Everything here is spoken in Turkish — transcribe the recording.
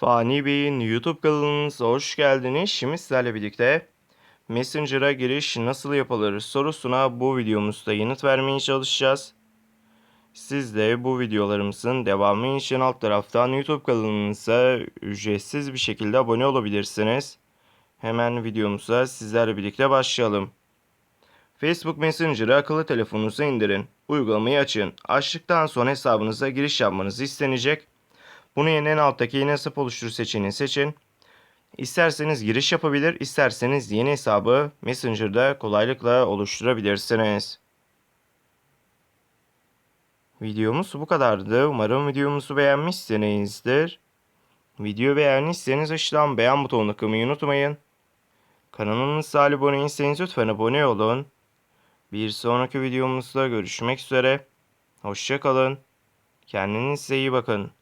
Fani Bey'in YouTube kanalınıza hoş geldiniz. Şimdi sizlerle birlikte Messenger'a giriş nasıl yapılır sorusuna bu videomuzda yanıt vermeye çalışacağız. Siz de bu videolarımızın devamı için alt taraftan YouTube kanalımıza ücretsiz bir şekilde abone olabilirsiniz. Hemen videomuza sizlerle birlikte başlayalım. Facebook Messenger'ı akıllı telefonunuza indirin. Uygulamayı açın. Açtıktan sonra hesabınıza giriş yapmanız istenecek. Bunu en alttaki yeni hesap oluştur seçeneğini seçin. İsterseniz giriş yapabilir, isterseniz yeni hesabı Messenger'da kolaylıkla oluşturabilirsiniz. Videomuz bu kadardı. Umarım videomuzu beğenmişsinizdir. Video beğendiyseniz aşağıdan beğen butonuna tıklamayı unutmayın. Kanalımıza abone değilseniz lütfen abone olun. Bir sonraki videomuzda görüşmek üzere. Hoşçakalın. Kendinize iyi bakın.